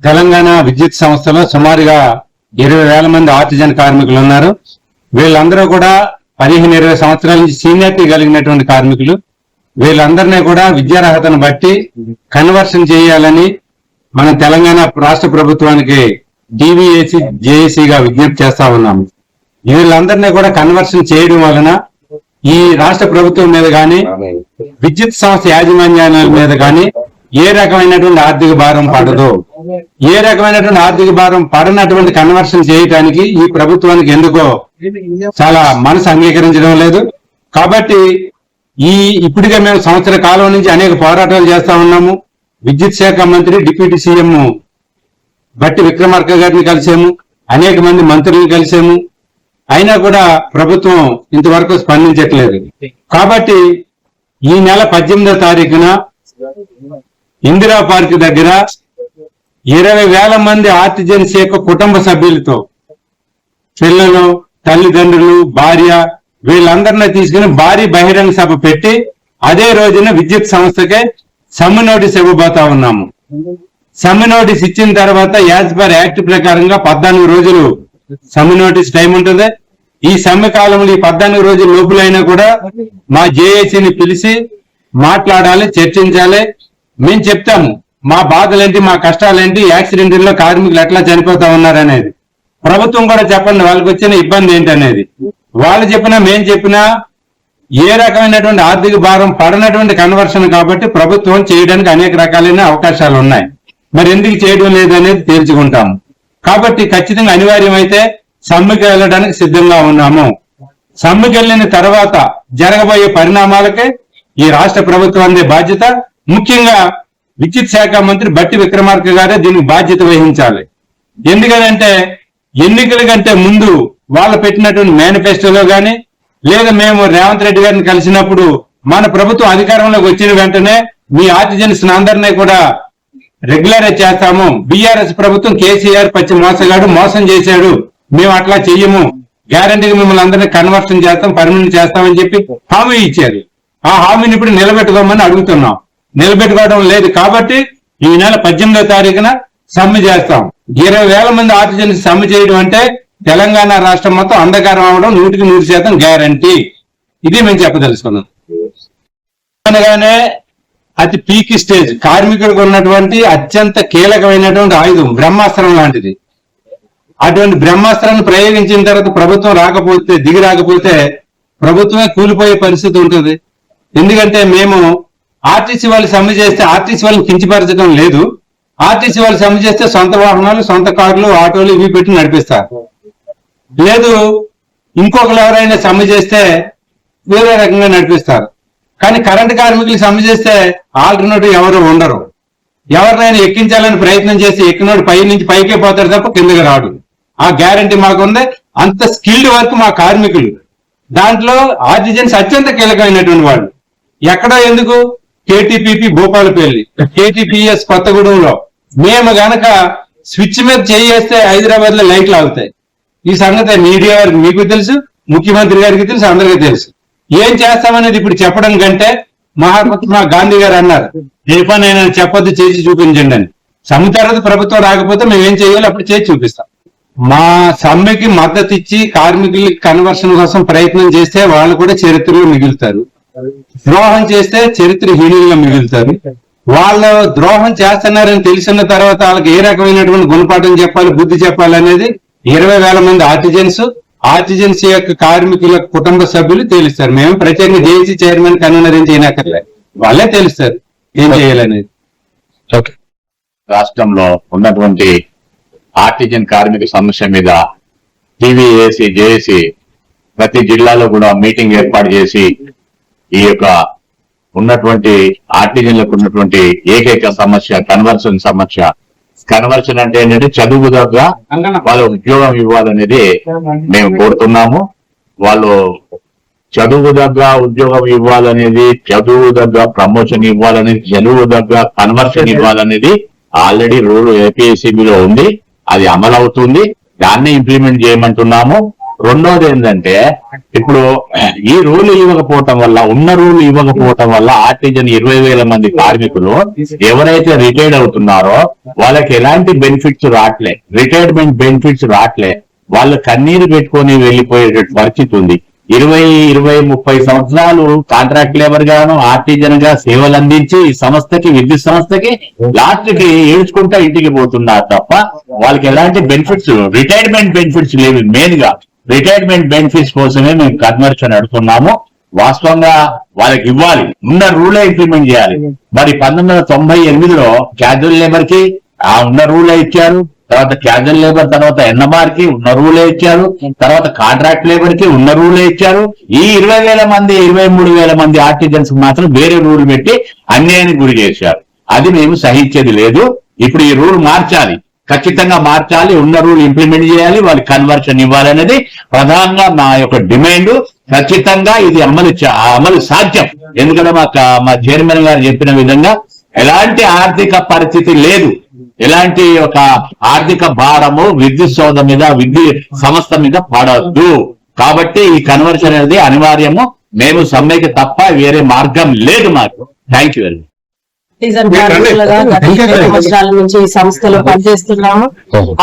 తెలంగాణ విద్యుత్ సంస్థలో సుమారుగా ఇరవై వేల మంది ఆర్టిజన్ కార్మికులు ఉన్నారు. వీళ్ళందరూ కూడా పదిహేను ఇరవై సంవత్సరాల నుంచి సీనియారిటీ కలిగినటువంటి కార్మికులు. వీళ్ళందరినీ కూడా విద్యార్హతను బట్టి కన్వర్షన్ చేయాలని మన తెలంగాణ రాష్ట్ర ప్రభుత్వానికి డివిఏసి జేఏసీగా విజ్ఞప్తి చేస్తా ఉన్నాము వీళ్ళందరినీ కూడా కన్వర్షన్ చేయడం వలన ఈ రాష్ట్ర ప్రభుత్వం మీద కానీ విద్యుత్ సంస్థ యాజమాన్యాల మీద కానీ ఏ రకమైనటువంటి ఆర్థిక భారం పడదు. ఏ రకమైనటువంటి ఆర్థిక భారం పడనటువంటి కన్వర్షన్ చేయడానికి ఈ ప్రభుత్వానికి ఎందుకో చాలా మనసు అంగీకరించడం లేదు. కాబట్టి ఈ ఇప్పటికే మేము సంవత్సర కాలం నుంచి అనేక పోరాటాలు చేస్తా ఉన్నాము. విద్యుత్ శాఖ మంత్రి డిప్యూటీ సీఎం బట్టి విక్రమార్క గారిని కలిసాము. అనేక మంది మంత్రులను కలిసాము. అయినా కూడా ప్రభుత్వం ఇంతవరకు స్పందించట్లేదు. కాబట్టి ఈ నెల పద్దెనిమిదో తారీఖున ఇందిరా పార్క్ దగ్గర ఇరవై వేల మంది ఆర్టిజన్స్ యొక్క కుటుంబ సభ్యులతో పిల్లలు తల్లిదండ్రులు భార్య వీళ్ళందరినీ తీసుకుని భారీ బహిరంగ సభ పెట్టి అదే రోజున విద్యుత్ సంస్థకే సమ్మె నోటీస్ ఇవ్వబోతా ఉన్నాము. సమ్మె నోటీస్ ఇచ్చిన తర్వాత యాజ్ పర్ యాక్ట్ ప్రకారంగా పద్నాలుగు రోజులు సమ్మె నోటీస్ టైం ఉంటుంది. ఈ సమ్మె కాలంలో ఈ పద్నాలుగు రోజుల లోపులైనా కూడా మా జేఏసీని పిలిచి మాట్లాడాలి చర్చించాలి. మేము చెప్తాము మా బాధలేంటి మా కష్టాలేంటి యాక్సిడెంట్లో కార్మికులు ఎట్లా చనిపోతా ఉన్నారనేది. ప్రభుత్వం కూడా చెప్పండి వాళ్ళకి వచ్చిన ఇబ్బంది ఏంటనేది. వాళ్ళు చెప్పినా మేం చెప్పినా ఏ రకమైనటువంటి ఆర్థిక భారం పడనటువంటి కన్వర్షన్ కాబట్టి ప్రభుత్వం చేయడానికి అనేక రకాలైన అవకాశాలు ఉన్నాయి. మరి ఎందుకు చేయడం లేదనేది తేల్చుకుంటాము. కాబట్టి ఖచ్చితంగా అనివార్యమైతే సమ్మెకి వెళ్ళడానికి సిద్ధంగా ఉన్నాము. సమ్మెకి వెళ్ళిన తర్వాత జరగబోయే పరిణామాలకే ఈ రాష్ట్ర ప్రభుత్వం అందే బాధ్యత. ముఖ్యంగా విద్యుత్ శాఖ మంత్రి బట్టి విక్రమార్క గారే దీనికి బాధ్యత వహించాలి. ఎందుకంటే ఎన్నికల కంటే ముందు వాళ్ళు పెట్టినటువంటి మేనిఫెస్టోలో కానీ లేదా మేము రేవంత్ రెడ్డి గారిని కలిసినప్పుడు మన ప్రభుత్వం అధికారంలోకి వచ్చిన వెంటనే మీ ఆర్టిజన్స్ అందరినీ కూడా రెగ్యులర్ చేస్తాము. బీఆర్ఎస్ ప్రభుత్వం కేసీఆర్ పచ్చి మోసగాడు మోసం చేశాడు. మేము అట్లా చెయ్యము. గ్యారంటీగా మిమ్మల్ని అందరినీ కన్వర్షన్ చేస్తాం పర్మనెంట్ చేస్తామని చెప్పి హామీ ఇచ్చారు. ఆ హామీని ఇప్పుడు నిలబెట్టుకోమని అడుగుతున్నాం. నిలబెట్టుకోవడం లేదు కాబట్టి ఈ నెల పద్దెనిమిదో తారీఖున సమ్మె చేస్తాం. ఇరవై వేల మంది ఆర్టిజన్ సమ్మె చేయడం అంటే తెలంగాణ రాష్ట్రం మొత్తం అంధకారం అవడం నూటికి నూరు శాతం గ్యారంటీ. ఇది మేము చెప్పదలుచుకున్నాం. అనగానే అతి పీక్ స్టేజ్. కార్మికుడికి ఉన్నటువంటి అత్యంత కీలకమైనటువంటి ఆయుధం బ్రహ్మాస్త్రం లాంటిది. అటువంటి బ్రహ్మాస్త్రాన్ని ప్రయోగించిన తర్వాత ప్రభుత్వం రాకపోతే దిగి రాకపోతే ప్రభుత్వమే కూలిపోయే పరిస్థితి ఉంటుంది. ఎందుకంటే మేము ఆర్టీసీ వాళ్ళు సమ్మె చేస్తే ఆర్టీసీ వాళ్ళని కించపరచడం లేదు. ఆర్టీసీ వాళ్ళు సమ్మె చేస్తే సొంత వాహనాలు సొంత కార్లు ఆటోలు ఇవి పెట్టి నడిపిస్తారు. లేదు ఇంకొకరు ఎవరైనా సమ్మె చేస్తే వేరే రకంగా నడిపిస్తారు. కానీ కరెంటు కార్మికులు సమ్మె చేస్తే ఆల్టర్నేటివ్ ఎవరు ఉండరు. ఎవరినైనా ఎక్కించాలని ప్రయత్నం చేసి ఎక్కినోడు పై నుంచి పైకే పోతాడు తప్ప కిందకి రాడు. ఆ గ్యారంటీ మాకుంది. అంత స్కిల్డ్ వర్క్ మా కార్మికులు. దాంట్లో ఆర్టిజన్స్ అత్యంత కీలకమైనటువంటి వాళ్ళు. ఎక్కడ ఎందుకు? కేటీపీపీ భూపాలపల్లి కేటీపీఎస్ కొత్తగూడెంలో. మేము గనక స్విచ్ మీద చేయేస్తే హైదరాబాద్లో లైట్లు ఆగుతాయి. ఈ సంగతి మీడియా వారికి మీకు తెలుసు ముఖ్యమంత్రి గారికి తెలుసు అందరికీ తెలుసు. ఏం చేస్తామనేది ఇప్పుడు చెప్పడం కంటే మహాత్మా గాంధీ గారు అన్నారు ఏ పని చెప్పొద్దు చేసి చూపించండి అని. సమ్మె తర్వాత ప్రభుత్వం రాకపోతే మేము ఏం చేయాలి అప్పుడు చేసి చూపిస్తాం. మా సమ్మెకి మద్దతు ఇచ్చి కార్మికులకి కన్వర్షన్ కోసం ప్రయత్నం చేస్తే వాళ్ళు కూడా చరిత్రలో మిగులుతారు. ద్రోహం చేస్తే చరిత్రహీనులుగా మిగులుతారు వాళ్ళు ద్రోహం చేస్తున్నారని తెలిసిన తర్వాత వాళ్ళకి ఏ రకమైనటువంటి గుణపాఠం చెప్పాలి బుద్ధి చెప్పాలి అనేది ఇరవై వేల మంది ఆర్టిజన్స్ ఆర్టిజన్స్ యొక్క కార్మికుల కుటుంబ సభ్యులు తెలుస్తారు. మేము ప్రత్యేకంగా జేసీ చైర్మన్ కన్వీనర్ ఏం చేయనక్కర్లే. వాళ్ళే తెలుస్తారు ఏం చేయాలనేది. ఓకే. రాష్ట్రంలో ఉన్నటువంటి ఆర్టిజన్ కార్మిక సమస్య మీద టీవీఏసి జేఏసి ప్రతి జిల్లాలో కూడా మీటింగ్ ఏర్పాటు చేసి ఈ యొక్క ఉన్నటువంటి ఆర్టిజన్లకు ఉన్నటువంటి ఏకైక సమస్య కన్వర్షన్ సమస్య. కన్వర్షన్ అంటే ఏంటంటే చదువు దగ్గర వాళ్ళ ఉద్యోగం ఇవ్వాలనేది మేము కోరుతున్నాము. వాళ్ళు చదువు దగ్గర ఉద్యోగం ఇవ్వాలనేది చదువు దగ్గర ప్రమోషన్ ఇవ్వాలనేది చదువు దగ్గర కన్వర్షన్ ఇవ్వాలనేది ఆల్రెడీ రూల్ ఏపీఎస్సీబీలో ఉంది. అది అమలు అవుతుంది దాన్ని ఇంప్లిమెంట్ చేయమంటున్నాము. రెండోది ఏంటంటే ఇప్పుడు ఈ రూల్ ఇవ్వకపోవటం వల్ల ఉన్న రూల్ ఇవ్వకపోవటం వల్ల ఆర్టిజన్ ఇరవై వేల మంది కార్మికులు ఎవరైతే రిటైర్డ్ అవుతున్నారో వాళ్ళకి ఎలాంటి బెనిఫిట్స్ రావట్లే రిటైర్మెంట్ బెనిఫిట్స్ రావట్లే వాళ్ళు కన్నీరు పెట్టుకొని వెళ్ళిపోయే పరిస్థితి ఉంది. ఇరవై ఇరవై ముప్పై సంవత్సరాలు కాంట్రాక్ట్ లేబర్ గాను ఆర్టిజన్గా సేవలు అందించి ఈ సంస్థకి విద్యుత్ సంస్థకి లాస్ట్కి ఏడ్చుకుంటా ఇంటికి పోతున్నారు తప్ప వాళ్ళకి ఎలాంటి బెనిఫిట్స్ రిటైర్మెంట్ బెనిఫిట్స్ లేవు మెయిన్గా. రిటైర్మెంట్ బెనిఫిట్స్ కోసమే మేము కన్వర్షన్ అడుగుతున్నాము వాస్తవంగా వాళ్ళకి ఇవ్వాలి. ఉన్న రూలే ఇంప్లిమెంట్ చేయాలి. మరి పంతొమ్మిది వందల తొంభై ఎనిమిదిలో క్యాజువల్ లేబర్కి ఆ ఉన్న రూలే ఇచ్చారు. తర్వాత క్యాజువల్ లేబర్ తర్వాత ఎన్ఎంఆర్కి ఉన్న రూలే ఇచ్చారు. తర్వాత కాంట్రాక్ట్ లేబర్కి ఉన్న రూలే ఇచ్చారు. ఈ ఇరవై వేల మంది ఇరవై మూడు వేల మంది ఆర్టిజన్స్ మాత్రం వేరే రూల్ పెట్టి అన్యాయానికి గురి చేశారు. అది మేము సహించేది లేదు. ఇప్పుడు ఈ రూల్ మార్చాలి. ఖచ్చితంగా మార్చాలి ఉన్న రూల్ ఇంప్లిమెంట్ చేయాలి వాళ్ళు కన్వర్షన్ ఇవ్వాలనేది ప్రధానంగా నా యొక్క డిమాండ్ ఖచ్చితంగా ఇది అమలు అమలు సాధ్యం. ఎందుకంటే మా మా చైర్మన్ గారు చెప్పిన విధంగా ఎలాంటి ఆర్థిక పరిస్థితి లేదు. ఎలాంటి ఒక ఆర్థిక భారము విద్యుత్ సౌధ మీద విద్యుత్ సంస్థ మీద పడద్దు. కాబట్టి ఈ కన్వర్షన్ అనేది అనివార్యము. మేము సమ్మెకి తప్ప వేరే మార్గం లేదు మాకు. Thank you very much artisan కార్మికులుగా గత ఇరవై సంవత్సరాల నుంచి ఈ సంస్థలో పనిచేస్తున్నాము.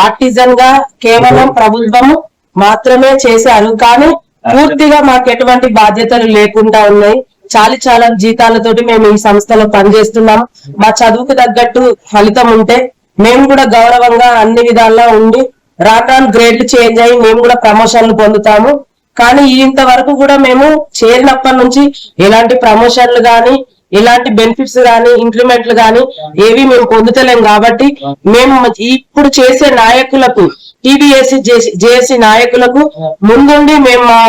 ఆర్టిజన్గా కేవలం ప్రభుత్వము మాత్రమే చేశారు. కానీ పూర్తిగా మాకు ఎటువంటి బాధ్యతలు లేకుండా ఉన్నాయి. చాలి చాలా జీతాలతోటి మేము ఈ సంస్థలో పనిచేస్తున్నాము మా చదువుకు తగ్గట్టు ఫలితం ఉంటే మేము కూడా గౌరవంగా అన్ని విధాలా ఉండి రాను గ్రేడ్లు చేంజ్ అయ్యి మేము కూడా ప్రమోషన్లు పొందుతాము. కానీ ఇంతవరకు కూడా మేము చేరినప్పటి నుంచి ఎలాంటి ప్రమోషన్లు గాని ఎలాంటి బెనిఫిట్స్ గాని ఇంప్లిమెంట్లు గాని ఏవి మేము పొందుతలేం కాబట్టి మేము ఇప్పుడు చేసే నాయకులకు టీబీఎస్సీ జేఏసీ నాయకులకు ముందుండి మేము మా